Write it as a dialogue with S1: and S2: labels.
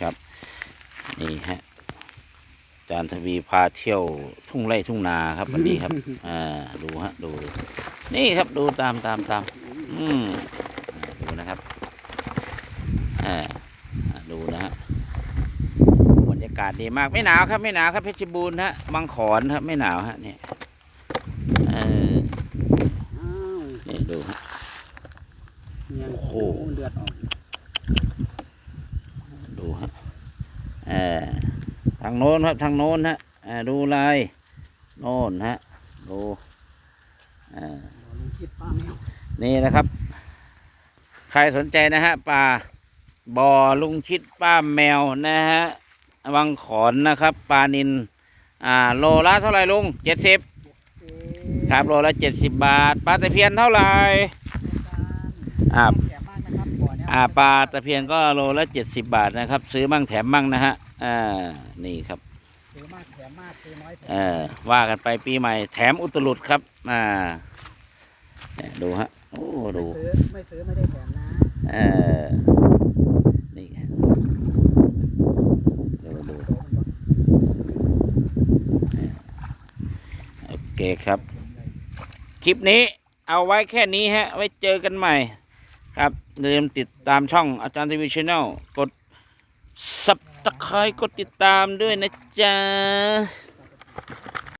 S1: ครับ นี่ฮะอาจารย์ทวีพาเที่ยวทุ่งไร่ทุ่งนาครับวันนี้ครับ อ่าดูฮะดูดูนี่ครับดูตามตามตามอืมอ่าดูนะครับอ่าอ่าดูนะฮะบรรยากาศดีมากไม่หนาวครับ ไม่หนาวครับเพชรบูรณ์ฮะบางขอนครับ ไม่หนาวฮะเนี่ยเออ
S2: อ้าว
S1: นี่ดูฮะ
S2: ยัง
S1: โอ้โห
S2: เลือดออก
S1: ดูฮะเออ ทางโน้นครับทางโน้นฮะดูลายโน่นฮะดูนี่นะครับ ใครสนใจนะฮะป่าบ่อลุงชิดป้าแมวนะฮะวังขอนนะครับปลานินอ่าโลละเท่าไหร่ลุงเจ็ดสิบครับโลละเจ็ดสิบบาทปลาตะเพียนเท่าไหร่อ่า
S2: แก่มากนะครับบ่อเนี้ย
S1: อ่าปลาตะเพียนก็โลละเจ็ดสิบบาทนะครับ ซื้อมั่งแถมมั่งนะฮะอ่านี่ครับ
S2: ซื้อมากแถมมากซื้อน้อยแถม
S1: เออว่ากันไปปีใหม่ แถมอุตลุดครับอ่าเนี่ยดูฮะโอ้ดู
S2: ไม่ซื้อไม่ซื้อไม่ได้แถมนะ
S1: เออนี่ฮะดูดู
S2: โตมันบ่
S1: โอเคครับ คลิปนี้เอาไว้แค่นี้ฮะ ไว้เจอกันใหม่ ครับอย่าลืมติดตามช่องอาจารย์ทีวีชแนลกดสับตะไคร้กดติดตามด้วยนะจ๊ะ